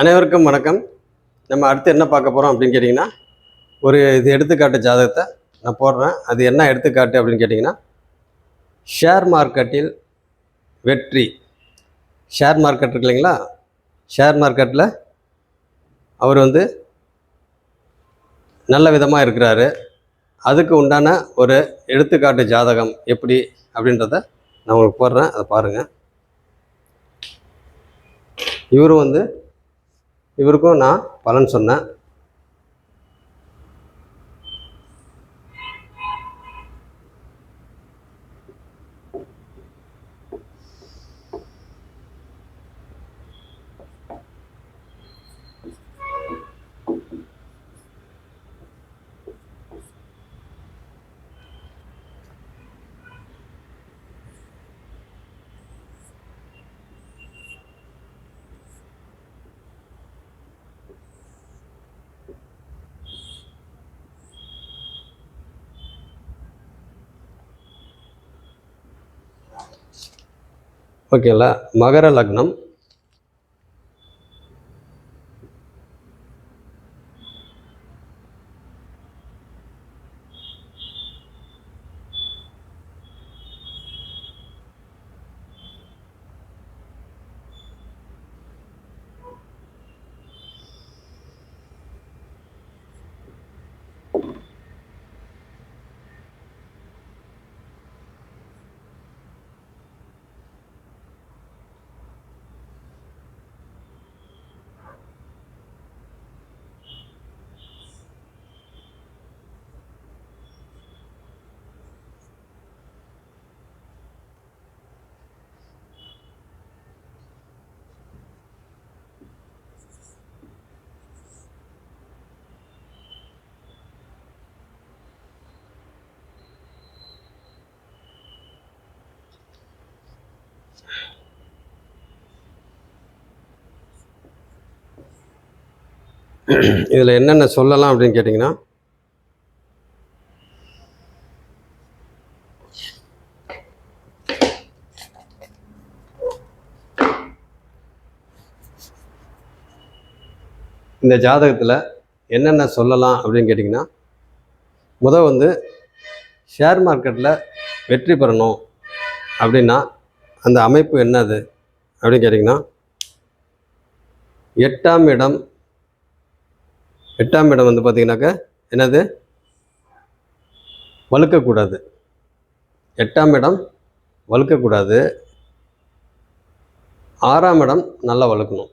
அனைவருக்கும் வணக்கம். நம்ம அடுத்து என்ன பார்க்க போகிறோம் அப்படின்னு கேட்டிங்கன்னா ஒரு இது எடுத்துக்காட்டு ஜாதகத்தை நான் போடுறேன். அது என்ன எடுத்துக்காட்டு அப்படின்னு கேட்டிங்கன்னா ஷேர் மார்க்கெட்டில் வெற்றி. ஷேர் மார்க்கெட் இருக்கு இல்லைங்களா? ஷேர் மார்க்கெட்டில் அவர் வந்து நல்ல விதமாக இருக்கிறாரு. அதுக்கு உண்டான ஒரு எடுத்துக்காட்டு ஜாதகம் எப்படி அப்படின்றத நான் உங்களுக்கு போடுறேன். அதை பாருங்கள் இவரும் வந்து இவருக்கும் நான் பலன் சொன்னேன். ஓகேங்களா மகர லக்னம். இதில் என்னென்ன சொல்லலாம் அப்படின்னு கேட்டிங்கன்னா இந்த ஜாதகத்தில் என்னென்ன சொல்லலாம் அப்படின்னு கேட்டிங்கன்னா முத வந்து ஷேர் மார்க்கெட்டில் வெற்றி பெறணும் அப்படின்னா அந்த அமைப்பு என்னது அப்படின்னு கேட்டிங்கன்னா எட்டாம் இடம் எட்டாம் இடம் வந்து பார்த்தீங்கன்னாக்கா என்னது? வழுக்கக்கூடாது எட்டாம் இடம் வழுக்கக்கூடாது ஆறாம் இடம் நல்லா வளர்க்கணும்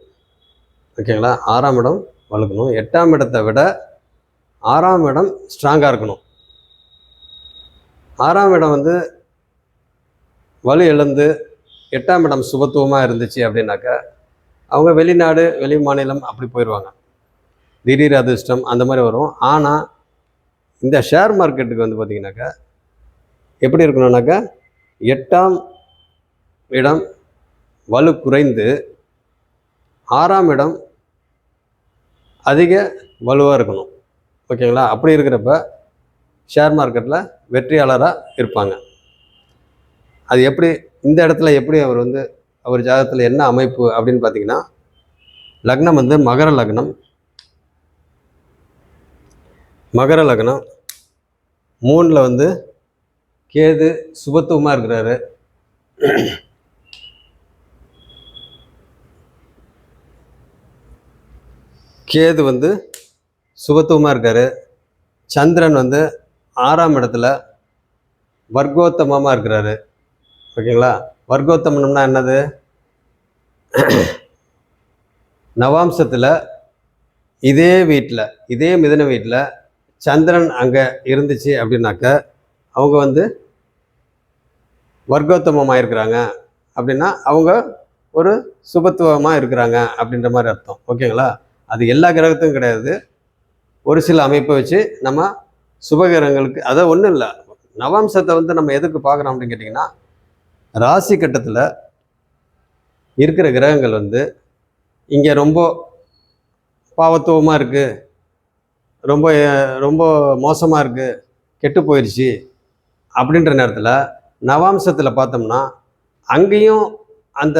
ஓகேங்களா? ஆறாம் இடம் வளர்க்கணும் எட்டாம் இடத்தை விட ஆறாம் இடம் ஸ்ட்ராங்காக இருக்கணும். ஆறாம் இடம் வந்து வலு எழுந்து எட்டாம் இடம் சுபத்துவமாக இருந்துச்சு அப்படின்னாக்கா அவங்க வெளிநாடு வெளி மாநிலம் அப்படி போயிடுவாங்க திடீர் அதிர்ஷ்டம் அந்த மாதிரி வரும். ஆனால் இந்த ஷேர் மார்க்கெட்டுக்கு வந்து பார்த்திங்கனாக்கா எப்படி இருக்கணும்னாக்கா எட்டாம் இடம் வலு குறைந்து ஆறாம் இடம் அதிக வலுவாக இருக்கணும். ஓகேங்களா? அப்படி இருக்கிறப்ப ஷேர் மார்க்கெட்டில் வெற்றியாளராக இருப்பாங்க. அது எப்படி இந்த இடத்துல எப்படி அவர் வந்து அவர் ஜாதகத்தில் என்ன அமைப்பு அப்படின்னு பார்த்தீங்கன்னா லக்னம் வந்து மகர லக்னம். மகர லக்னம். மூணில் வந்து கேது சுபத்துவமாக இருக்கிறாரு. கேது வந்து சுபத்துவமாக இருக்காரு. சந்திரன் வந்து ஆறாம் இடத்துல வர்க்கோத்தமமாக இருக்கிறாரு. ஓகேங்களா? வர்க்கோத்தமனம்னா என்னது? நவாம்சத்தில் இதே வீட்டில் இதே மிதன வீட்டில் சந்திரன் அங்கே இருந்துச்சு அப்படின்னாக்க அவங்க வந்து வர்க்கோத்தமமாக இருக்கிறாங்க அப்படின்னா அவங்க ஒரு சுபத்துவமாக இருக்கிறாங்க அப்படின்ற மாதிரி அர்த்தம். ஓகேங்களா? அது எல்லா கிரகத்துக்கும் கிடையாது. ஒரு சில அமைப்பை வச்சு நம்ம சுபகிரகங்களுக்கு அதை ஒன்றும் இல்லை. நவாம்சத்தை வந்து நம்ம எதுக்கு பார்க்குறோம் அப்படின்னு கேட்டிங்கன்னா ராசி கட்டத்தில் இருக்கிற கிரகங்கள் வந்து இங்கே ரொம்ப பாவத்துவமாக இருக்குது ரொம்ப ரொம்ப மோசமாக இருக்குது கெட்டு போயிடுச்சு அப்படின்ற நேரத்தில் நவாம்சத்தில் பார்த்தோம்னா அங்கேயும் அந்த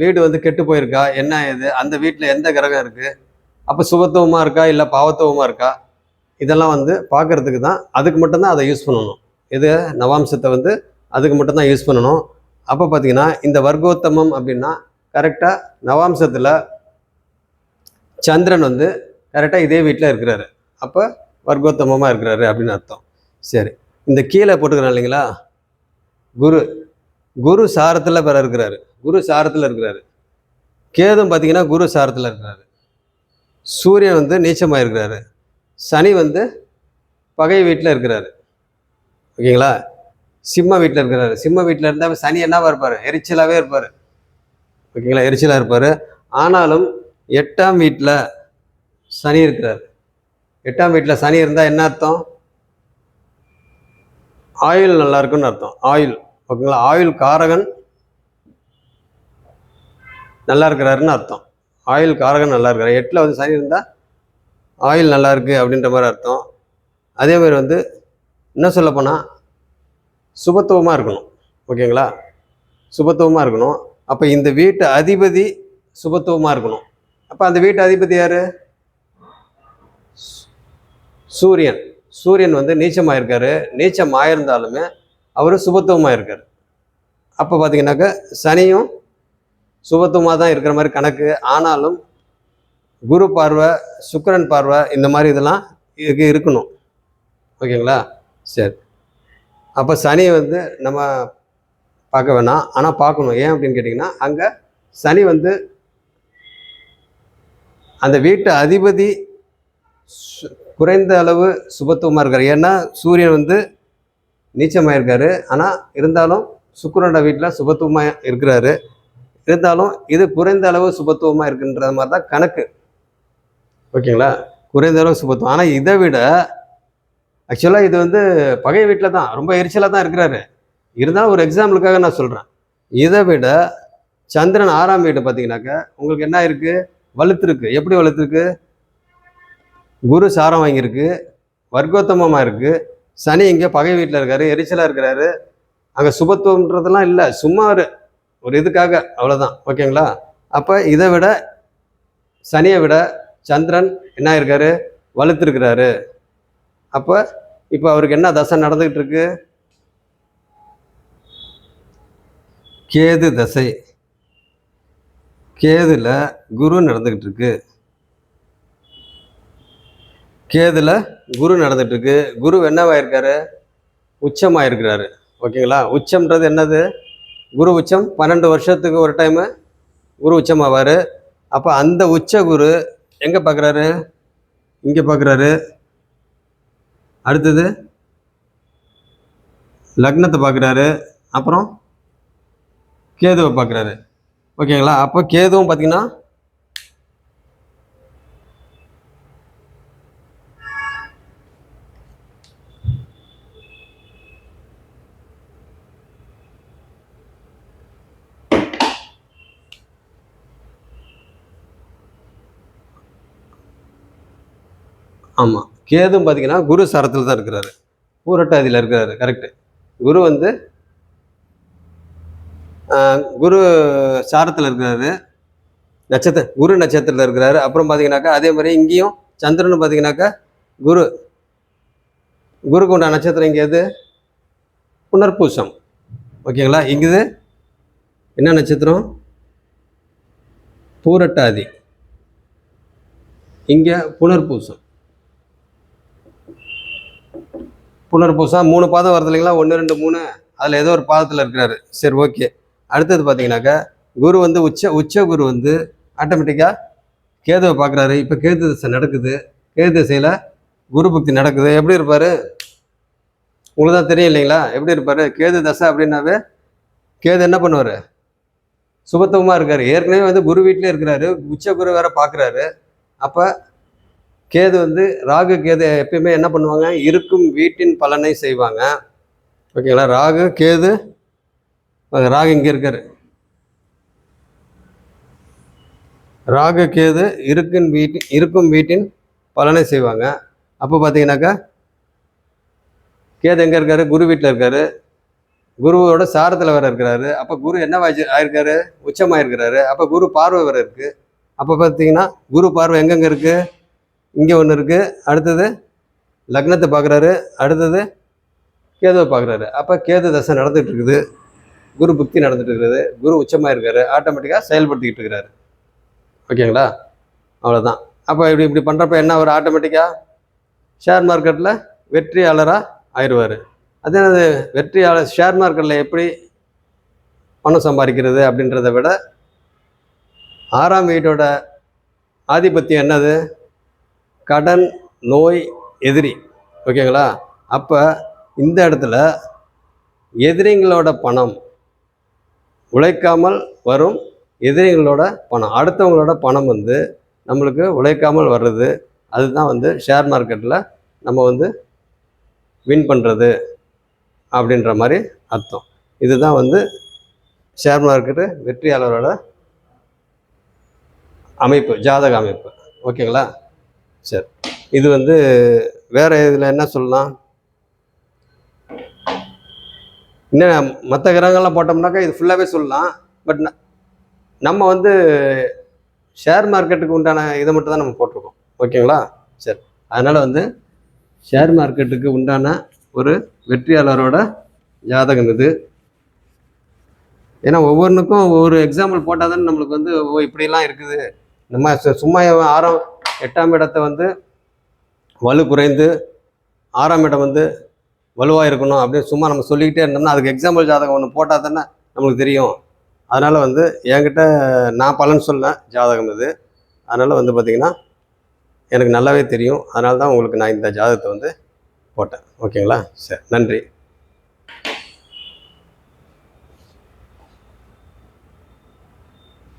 வீடு வந்து கெட்டு போயிருக்கா? என்ன இது அந்த வீட்டில் எந்த கிரகம் இருக்குது அப்போ சுபத்துவமாக இருக்கா? இல்லை பாவத்துவமாக இருக்கா? இதெல்லாம் வந்து பார்க்கறதுக்கு தான் அதுக்கு மட்டும்தான் அதை யூஸ் பண்ணணும். இது நவாம்சத்தை வந்து அதுக்கு மட்டும்தான் யூஸ் பண்ணணும். அப்போ பார்த்தீங்கன்னா இந்த வர்க்கோத்தமம் அப்படின்னா கரெக்டாக நவாம்சத்தில் சந்திரன் வந்து கரெக்டாக இதே வீட்டில் இருக்கிறாரு. அப்போ வர்க்கோத்தமமாக இருக்கிறாரு அப்படின்னு அர்த்தம். சரி. இந்த கீழே போட்டுக்கிறோம் இல்லைங்களா? குரு. குரு சாரத்தில் பிற இருக்கிறாரு. குரு சாரத்தில் இருக்கிறாரு. கேதும் பார்த்தீங்கன்னா குரு சாரத்தில் இருக்கிறாரு. சூரியன் வந்து நீச்சமாக இருக்கிறாரு சனி வந்து பகை வீட்டில் இருக்கிறாரு. ஓகேங்களா? சிம்ம வீட்டில் இருக்கிறாரு. சிம்ம வீட்டில் இருந்தால் சனி என்னவா இருப்பார் எரிச்சலாகவே இருப்பார். ஓகேங்களா எரிச்சலாக இருப்பார். ஆனாலும் எட்டாம் வீட்டில் சனி இருக்கிறார். எட்டாம் வீட்டில் சனி இருந்தால் என்ன அர்த்தம்? ஆயுள் நல்லா இருக்குன்னு அர்த்தம். ஆயுள். ஓகேங்களா ஆயுள் காரகன் நல்லா இருக்கிறாருன்னு அர்த்தம். ஆயுள் காரகன் நல்லா இருக்கிறார். எட்டில் வந்து சனி இருந்தால் ஆயில் நல்லா இருக்குது அப்படின்ற மாதிரி அர்த்தம். அதே மாதிரி வந்து என்ன சொல்ல போனால் சுபத்துவமாக இருக்கணும். ஓகேங்களா? சுபத்துவமாக இருக்கணும். அப்போ இந்த வீட்டு அதிபதி சுபத்துவமாக இருக்கணும். அப்போ அந்த வீட்டு அதிபதி யார்? சூரியன். சூரியன் வந்து நீச்சமாக இருக்காரு நீச்சமாக ஆயிருந்தாலுமே அவர் சுபத்துவமாக இருக்கார் அப்போ பார்த்தீங்கன்னாக்கா சனியும் சுபத்துவமாக தான் இருக்கிற மாதிரி கணக்கு. ஆனாலும் குரு பார்வை சுக்கிரன் பார்வை இந்த மாதிரி இதெல்லாம் இருக்கு இருக்கணும். ஓகேங்களா? சரி. அப்போ சனி வந்து நம்ம பார்க்க வேணாம். ஆனால் பார்க்கணும். ஏன் அப்படின்னு கேட்டிங்கன்னா அங்கே சனி வந்து அந்த வீட்டு அதிபதி குறைந்த அளவு சுபத்துவமாக இருக்கார். ஏன்னா சூரியன் வந்து நீச்சமாகிருக்கார் ஆனால் இருந்தாலும் சுக்கரனோட வீட்டில் சுபத்துவமாக இருக்கிறாரு. இருந்தாலும் இது குறைந்த அளவு சுபத்துவமாக இருக்குன்ற மாதிரி தான் கணக்கு. ஓகேங்களா? குறைந்த அளவு சுபத்துவம். ஆனால் இதை விட ஆக்சுவலாக இது வந்து பகை வீட்டில் தான் ரொம்ப எரிச்சலாக தான் இருக்கிறாரு. இருந்தாலும் ஒரு எக்ஸாம்பிளுக்காக நான் சொல்கிறேன் இதை விட சந்திரன் ஆறாம் வீடு பார்த்தீங்கன்னாக்க உங்களுக்கு என்ன இருக்குது வலுத்துருக்கு. எப்படி வலுத்துருக்கு? குரு சாரம் வாங்கியிருக்கு வர்க்கோத்தமமாக இருக்குது சனி இங்கே பகை வீட்டில் இருக்காரு எரிச்சலாக இருக்கிறாரு. அங்கே சுபத்துவம்ன்றதெல்லாம் இல்லை சும்மா ஒரு ஒரு இதுக்காக அவ்வளோதான் ஓகேங்களா? அப்போ இதை விட சனியை விட சந்திரன் என்ன இருக்காரு வலுத்திருக்கிறாரு. அப்போ இப்போ அவருக்கு என்ன தசை நடந்துக்கிட்டு இருக்கு கேது தசை. கேதுல குரு நடந்துக்கிட்டு இருக்கு கேதுல குரு நடந்துட்டு இருக்கு குரு என்னவாயிருக்காரு? உச்சமாயிருக்கிறாரு. ஓகேங்களா? உச்சம்ன்றது என்னது? குரு உச்சம் பன்னெண்டு வருஷத்துக்கு ஒரு டைமு குரு உச்சமாவார். அப்போ அந்த உச்ச குரு எங்கே பார்க்குறாரு இங்கே பார்க்குறாரு அடுத்தது லக்னத்தை பார்க்குறாரு. அப்புறம் கேதுவை பார்க்குறாரு. ஓகேங்களா? அப்போ கேதுவும் பார்த்தீங்கன்னா ஆமாம் கேதும் பார்த்தீங்கன்னா குரு சரத்தில் தான் இருக்கிறாரு. பூரட்டாதியில் இருக்கிறாரு கரெக்டு குரு வந்து குரு சாரத்தில் இருக்கிறாரு. நட்சத்திர குரு நட்சத்திரத்தில் இருக்கிறாரு. அப்புறம் பார்த்தீங்கன்னாக்கா அதே மாதிரி இங்கேயும் சந்திரன் பார்த்தீங்கன்னாக்கா குரு. குருக்கு உண்டான நட்சத்திரம் இங்கே எது? புனர்பூசம். ஓகேங்களா? இங்குது என்ன நட்சத்திரம்? பூரட்டாதி. இங்கே புனர்பூசம். புனர்பூசம் மூணு பாதம் வருது இல்லைங்களா? ஒன்று ரெண்டு மூணு. அதில் ஏதோ ஒரு பாதத்தில் இருக்கிறாரு. சரி ஓகே. அடுத்தது பார்த்தீங்கன்னாக்கா குரு வந்து உச்ச உச்ச குரு வந்து ஆட்டோமேட்டிக்காக கேதுவை பார்க்குறாரு இப்போ கேது திசை நடக்குது. கேது திசையில் குரு பக்தி நடக்குது. எப்படி இருப்பார்? உங்களுக்கு தான் தெரியும் இல்லைங்களா? எப்படி இருப்பார்? கேது தசை அப்படின்னாவே கேது என்ன பண்ணுவார்? சுபத்துவமாக இருக்கார். ஏற்கனவே வந்து குரு வீட்டிலே இருக்கிறாரு. உச்ச குரு வேற பார்க்குறாரு அப்போ கேது வந்து ராகு கேது எப்பயுமே என்ன பண்ணுவாங்க? இருக்கும் வீட்டின் பலனை செய்வாங்க. ஓகேங்களா? ராகு கேது ராகு இங்கே இருக்காரு. ராகு கேது இருக்கும் வீட்டின் இருக்கும் வீட்டின் பலனை செய்வாங்க. அப்போ பார்த்தீங்கன்னாக்கா கேது எங்கே இருக்காரு? குரு வீட்டில் இருக்காரு. குருவோட சாரத்தில் வேற இருக்கிறாரு. அப்போ குரு என்ன வாய்ச்சி ஆயிருக்காரு? உச்சமாயிருக்கிறாரு. அப்போ குரு பார்வை வேற இருக்குது அப்போ பார்த்தீங்கன்னா குரு பார்வை எங்கெங்கே இருக்குது இங்கே ஒன்று இருக்குது அடுத்தது லக்னத்தை பார்க்குறாரு. அடுத்தது கேதுவை பார்க்குறாரு. அப்போ கேது தசை நடந்துகிட்டு இருக்குது. குரு புக்தி நடந்துட்டு இருக்கிறது குரு உச்சமாக இருக்காரு. ஆட்டோமேட்டிக்காக செயல்படுத்திக்கிட்டு இருக்கிறாரு. ஓகேங்களா? அவ்வளோதான் அப்போ இப்படி இப்படி பண்ணுறப்ப என்ன அவர் ஆட்டோமேட்டிக்காக ஷேர் மார்க்கெட்டில் வெற்றியாளராக ஆயிடுவார். அதே அது வெற்றியாளர் ஷேர் மார்க்கெட்டில் எப்படி பணம் சம்பாதிக்கிறது அப்படின்றத விட ஆறாம் வீட்டோட ஆதிபத்தியம் என்னது? கடன் நோய் எதிரி. ஓகேங்களா? அப்போ இந்த இடத்துல எதிரிங்களோட பணம் உழைக்காமல் வரும் எதிரிங்களோட பணம். அடுத்தவங்களோட பணம் வந்து நம்மளுக்கு உழைக்காமல் வர்றது. அதுதான் வந்து ஷேர் மார்க்கெட்டில் நம்ம வந்து வின் பண்ணுறது அப்படின்ற மாதிரி அர்த்தம். இதுதான் வந்து ஷேர் மார்க்கெட்டு வெற்றியாளரோட அமைப்பு ஜாதக அமைப்பு. ஓகேங்களா? சரி. இது வந்து வேற இதில் என்ன சொல்லலாம்? இன்னும் மற்ற கிரகங்கள்லாம் போட்டோம்னாக்கா இது ஃபுல்லாகவே சொல்லலாம். பட் நம்ம வந்து ஷேர் மார்க்கெட்டுக்கு உண்டான இதை மட்டும் தான் நம்ம போட்டிருக்கோம். ஓகேங்களா? சரி. அதனால் வந்து ஷேர் மார்க்கெட்டுக்கு உண்டான ஒரு வெற்றியாளரோட ஜாதகம் இது. ஏன்னா ஒவ்வொன்றுக்கும் ஒவ்வொரு எக்ஸாம்பிள் போட்டால் தானே நம்மளுக்கு வந்து ஓ இப்படிலாம் இருக்குது. நம்ம சும்மா ஆரம் எட்டாம் இடத்தை வந்து வலு குறைந்து ஆறாம் இடம் வந்து வலுவாக இருக்கணும் அப்படின்னு சும்மா நம்ம சொல்லிக்கிட்டே இருந்தோம்னா அதுக்கு எக்ஸாம்பிள் ஜாதகம் ஒன்று போட்டால் தானே நம்மளுக்கு தெரியும். அதனால் வந்து என்கிட்ட நான் பலன் சொல்ல ஜாதகம் இது. அதனால் வந்து பார்த்திங்கன்னா எனக்கு நல்லாவே தெரியும். அதனால தான் உங்களுக்கு நான் இந்த ஜாதகத்தை வந்து போட்டேன். ஓகேங்களா? சரி நன்றி.